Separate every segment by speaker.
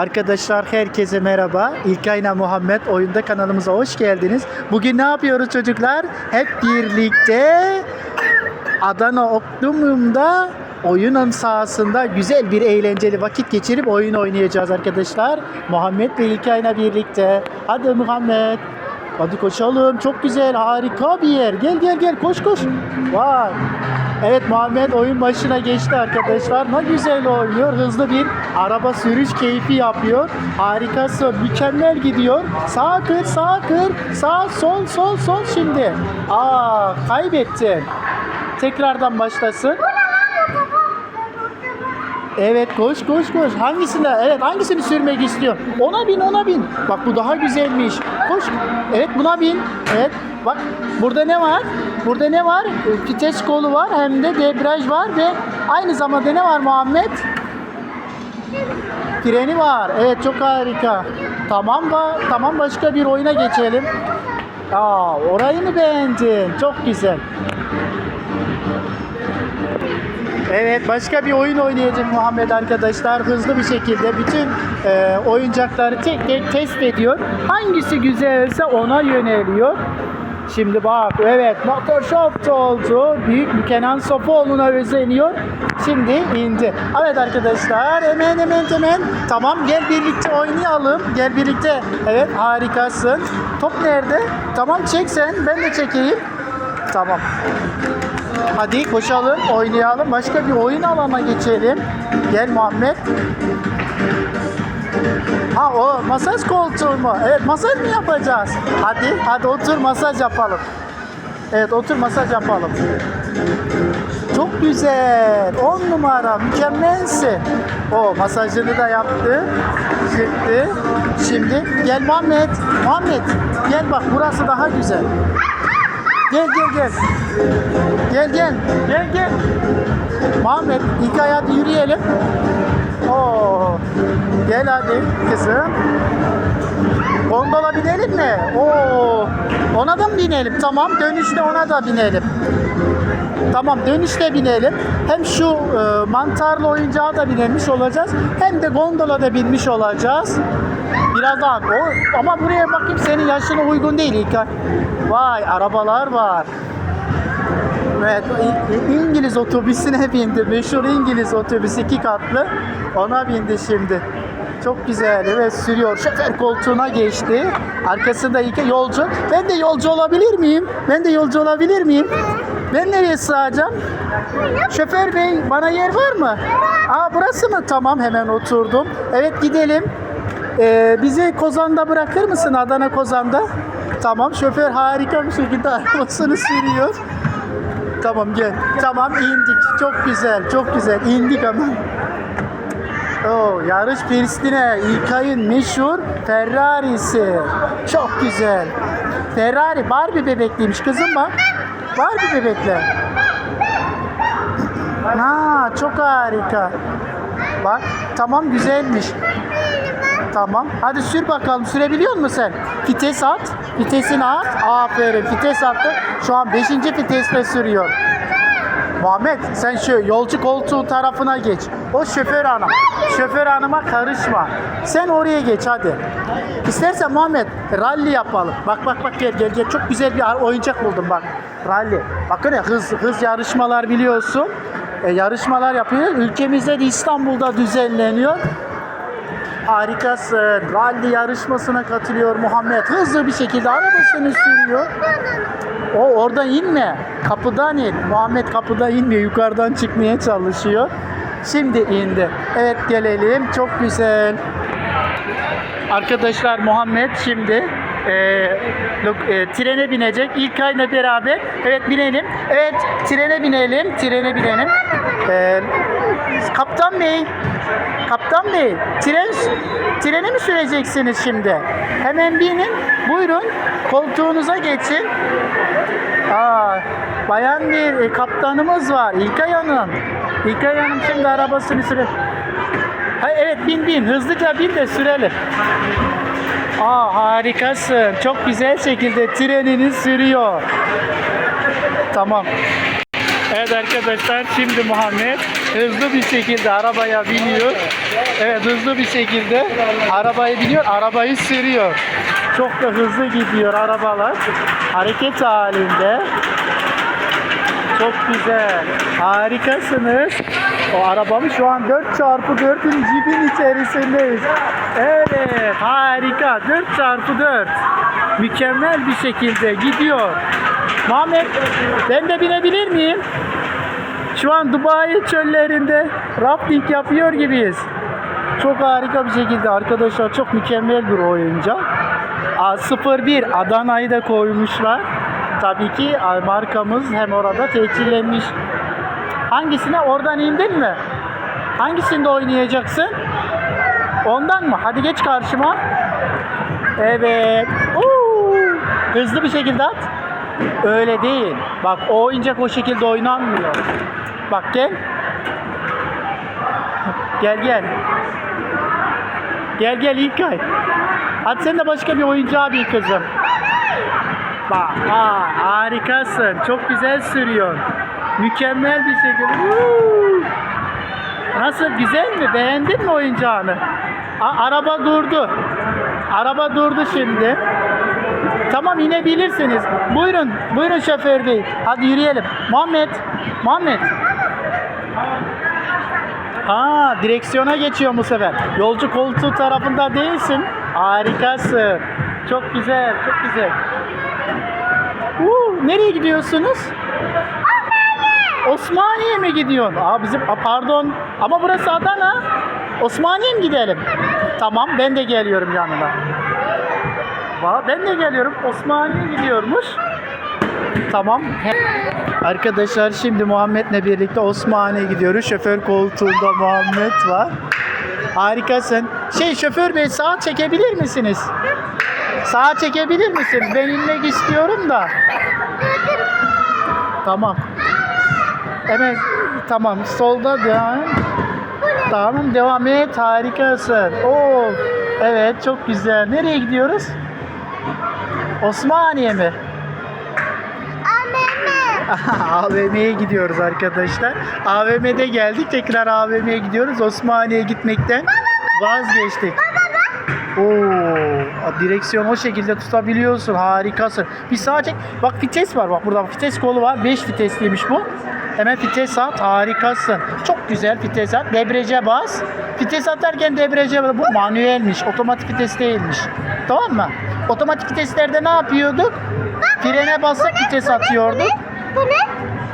Speaker 1: Arkadaşlar herkese merhaba. İlkayna Muhammed oyunda kanalımıza hoş geldiniz. Bugün ne yapıyoruz çocuklar? Hep birlikte Adana Optimum'da oyunun sahasında güzel bir eğlenceli vakit geçirip oyun oynayacağız arkadaşlar. Muhammed ve İlkayna birlikte. Hadi Muhammed. Hadi koşalım. Çok güzel, harika bir yer. Gel gel gel koş koş. Vay. Evet Muhammed oyun başına geçti arkadaşlar. Ne güzel oynuyor. Hızlı bir araba sürüş keyfi yapıyor. Harikası. Mükemmel gidiyor. Sağ kır, sağ kır. Sağ, sol, sol, sol şimdi. Aa, kaybettin. Tekrardan başlasın. Evet koş koş koş. Hangisinde? Evet hangisini sürmek istiyor? Ona bin ona bin. Bak bu daha güzelmiş. Koş. Evet buna bin. Evet. Bak burada ne var? Burada ne var? Vites kolu var hem de debriyaj var ve aynı zamanda ne var Muhammed? Freni var. Evet çok harika. Tamam da tamam başka bir oyuna geçelim. Aa orayı mı beğendin? Çok güzel. Evet başka bir oyun oynayacak Muhammed arkadaşlar. Hızlı bir şekilde bütün e, oyuncakları tek tek test ediyor. Hangisi güzelse ona yöneliyor. Şimdi bak evet Photoshop oldu. Büyük Kenan Sofoğlu'na özeniyor. Şimdi indi. Evet arkadaşlar hemen hemen hemen. Tamam gel birlikte oynayalım. Gel birlikte. Evet harikasın. Top nerede? Tamam çek sen. Ben de çekeyim. Tamam. Hadi koşalım, oynayalım. Başka bir oyun alana geçelim. Gel Muhammed. Ha o masaj koltuğu mu? Evet masaj mı yapacağız? Hadi, hadi otur masaj yapalım. Evet otur masaj yapalım. Çok güzel. 10 numara. Mükemmelsin. O masajını da yaptı. Çıktı. Şimdi gel Muhammed. Muhammed gel bak burası daha güzel. Gel gel gel. Gel gel. Gel gel. Muhammed ilk hadi yürüyelim. Oo. Gel hadi kızım. Gondola binelim mi? Oo. Ona da mı binelim? Tamam dönüşte ona da binelim. Tamam dönüşte binelim. Hem şu e, mantarlı oyuncağa da binmiş olacağız. Hem de gondola da binmiş olacağız. Birazdan o ama buraya bakayım senin yaşına uygun değil İlkay. Vay arabalar var. İ- İngiliz otobüsüne bindi. Meşhur İngiliz otobüsü iki katlı. Ona bindi şimdi. Çok güzel. Evet sürüyor. Şoför koltuğuna geçti. Arkasında iki yolcu. Ben de yolcu olabilir miyim? Ben de yolcu olabilir miyim? Ben nereye sığacağım? Şoför bey bana yer var mı? Aa burası mı? Tamam hemen oturdum. Evet gidelim. Ee, bizi Kozan'da bırakır mısın Adana Kozan'da? Tamam şoför harika bir şekilde arabasını sürüyor. Tamam gel. Tamam indik. Çok güzel, çok güzel. İndik ama. Oo, yarış pistine İlkay'ın meşhur Ferrari'si. Çok güzel. Ferrari Barbie bebekliymiş kızım bak. Barbie bebekler. Ha, çok harika. Bak tamam güzelmiş. Tamam. Hadi sür bakalım. Sürebiliyor musun sen? Vites at. Vitesini at. Aferin. Vites attı. Şu an 5. vitesle sürüyor. Muhammed sen şu yolcu koltuğu tarafına geç. O şoför hanım. Şoför hanıma karışma. Sen oraya geç hadi. İstersen Muhammed rally yapalım. Bak bak bak gel gel gel. Çok güzel bir oyuncak buldum bak. Rally. Bakın ya hız hız yarışmalar biliyorsun. E, yarışmalar yapıyor. Ülkemizde de İstanbul'da düzenleniyor. Harikasın. Rally yarışmasına katılıyor Muhammed. Hızlı bir şekilde arabasını sürüyor. O oradan inme. Kapıdan in. Muhammed kapıdan inmiyor. Yukarıdan çıkmaya çalışıyor. Şimdi indi. Evet gelelim. Çok güzel. Arkadaşlar Muhammed şimdi e, e, trene binecek. İlkay'la beraber. Evet binelim. Evet trene binelim. Trene binelim. E, Kaptan Bey. Kaptan Bey. Tren, treni mi süreceksiniz şimdi? Hemen binin. Buyurun. Koltuğunuza geçin. Aa, bayan bir e, kaptanımız var. İlkay Hanım. İlkay Hanım şimdi arabasını süre. Ha, evet bin bin. Hızlıca bin de sürelim. Aa harikasın. Çok güzel şekilde trenini sürüyor. Tamam. Evet arkadaşlar şimdi Muhammed hızlı bir şekilde arabaya biniyor. Evet hızlı bir şekilde arabayı biniyor, arabayı sürüyor. Çok da hızlı gidiyor arabalar. Hareket halinde. Çok güzel. Harikasınız. O arabamı şu an 4x4'ün cibin içerisindeyiz. Evet harika. 4x4. Mükemmel bir şekilde gidiyor. Muhammed ben de binebilir miyim? Şu an Dubai çöllerinde rafting yapıyor gibiyiz. Çok harika bir şekilde arkadaşlar çok mükemmel bir oyuncak. A01 Adana'yı da koymuşlar. Tabii ki markamız hem orada tescillenmiş. Hangisine? Oradan indin mi? Hangisinde oynayacaksın? Ondan mı? Hadi geç karşıma. Evet. Oo! Hızlı bir şekilde at. Öyle değil. Bak o oyuncak o şekilde oynanmıyor. Bak gel. Gel gel. Gel gel İlkay. Hadi sen de başka bir oyuncağa bir kızım. Bak, aa, harikasın. Çok güzel sürüyorsun. Mükemmel bir şekilde. Woo! Nasıl güzel mi? Beğendin mi oyuncağını? A- araba durdu. Araba durdu şimdi. Tamam inebilirsiniz. Buyurun, buyurun şoför bey. Hadi yürüyelim. Muhammed, Muhammed. Ha, direksiyona geçiyor bu sefer. Yolcu koltuğu tarafında değilsin. Harikasın. Çok güzel, çok güzel. Uuu, nereye gidiyorsunuz? Osmaniye mi gidiyorsun? Aa bizim Aa, pardon ama burası Adana. Osmaniye mi gidelim? Tamam ben de geliyorum yanına. Va ben de geliyorum. Osmaniye gidiyormuş. Tamam. Arkadaşlar şimdi Muhammed'le birlikte Osmaniye gidiyoruz. Şoför koltuğunda Muhammed var. Harikasın. Şey şoför bey sağa çekebilir misiniz? Sağa çekebilir misiniz? Ben inmek istiyorum da. Tamam. Hemen tamam solda devam. Tamam devam et harikasın. Oo evet çok güzel. Nereye gidiyoruz? Osmaniye mi? AVM'ye gidiyoruz arkadaşlar. AVM'de geldik tekrar AVM'ye gidiyoruz. Osmaniye'ye gitmekten vazgeçtik. Oo, direksiyon o şekilde tutabiliyorsun. Harikasın. Bir sağa çek. Bak vites var. Bak burada vites kolu var. 5 vitesliymiş bu. Hemen vites at. Harikasın. Çok güzel vites at. Debriyaja bas. Vites atarken debriyaja bas. Bu manuelmiş. Otomatik vites değilmiş. Tamam mı? Otomatik viteslerde ne yapıyorduk? Frene basıp vites atıyorduk.
Speaker 2: Bu ne?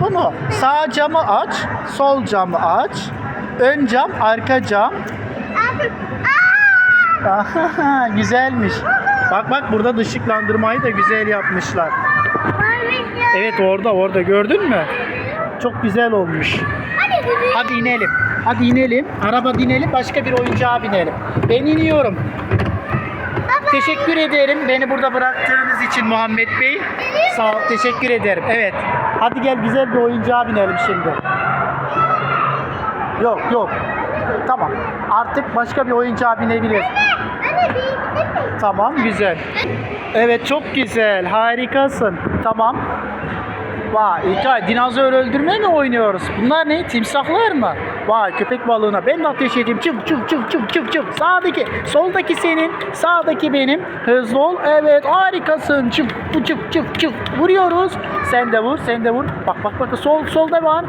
Speaker 1: Bu mu? Sağ camı aç, sol camı aç, ön cam, arka cam. Güzelmiş. Bak bak burada da ışıklandırmayı da güzel yapmışlar. Evet orada orada gördün mü? Çok güzel olmuş.
Speaker 2: Hadi
Speaker 1: inelim. Hadi inelim. Araba inelim başka bir oyuncağa binelim. Ben iniyorum. Teşekkür ederim beni burada bıraktığınız için Muhammed Bey. Sağ ol, teşekkür ederim. Evet. Hadi gel güzel bir oyuncağa binelim şimdi. Yok yok. Tamam. Artık başka bir oyuncağa
Speaker 2: gidelim.
Speaker 1: Tamam güzel. Evet çok güzel. Harikasın. Tamam. Vay İlkay dinozor öldürme mi oynuyoruz? Bunlar ne? Timsahlar mı? Vay köpek balığına ben de ateş edeyim. Çık çık çık çık çık çık. Sağdaki, soldaki senin, sağdaki benim. Hızlı ol. Evet harikasın. Çık çık çık çık. Vuruyoruz. Sen de vur, sen de vur. Bak bak bak sol solda var.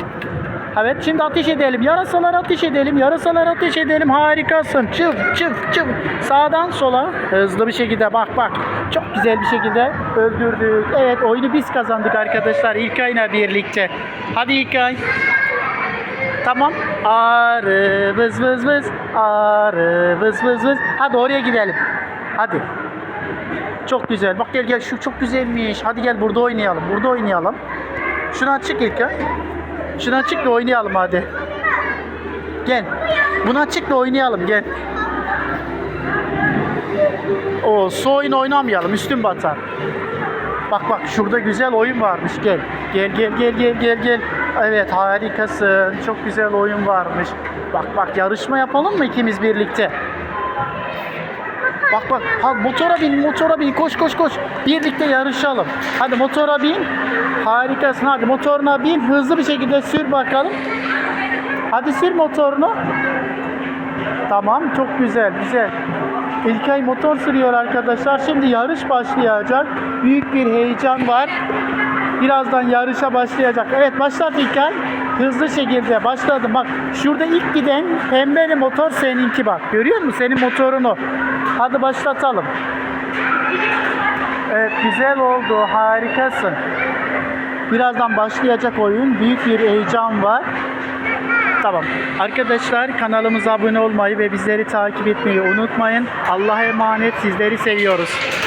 Speaker 1: Evet şimdi ateş edelim. Yarasalar ateş edelim. Yarasalar ateş edelim. Harikasın. Çık çık çık. Sağdan sola hızlı bir şekilde bak bak. Çok güzel bir şekilde öldürdük. Evet oyunu biz kazandık arkadaşlar İlkay'la birlikte. Hadi İlkay. Tamam. Arı vız vız vız. Arı vız vız vız. Hadi oraya gidelim. Hadi. Çok güzel. Bak gel gel şu çok güzelmiş. Hadi gel burada oynayalım. Burada oynayalım. Şunu açık İlkay. Şunu açık da oynayalım hadi. Gel. Bunu açık da oynayalım gel. O su oyun oynamayalım üstün batar. Bak bak şurada güzel oyun varmış gel. Gel gel gel gel gel gel. Evet harikasın. Çok güzel oyun varmış. Bak bak yarışma yapalım mı ikimiz birlikte? Bak bak ha, motora bin motora bin koş koş koş birlikte yarışalım. Hadi motora bin. Harikasın hadi motoruna bin hızlı bir şekilde sür bakalım. Hadi sür motorunu. Tamam çok güzel güzel. İlkay motor sürüyor arkadaşlar. Şimdi yarış başlayacak. Büyük bir heyecan var. Birazdan yarışa başlayacak. Evet başlat İlkay. Hızlı şekilde başladım. Bak şurada ilk giden pembeli motor seninki bak. Görüyor musun senin motorunu? Hadi başlatalım. Evet güzel oldu. Harikasın. Birazdan başlayacak oyun. Büyük bir heyecan var. Tamam. Arkadaşlar kanalımıza abone olmayı ve bizleri takip etmeyi unutmayın. Allah'a emanet. Sizleri seviyoruz.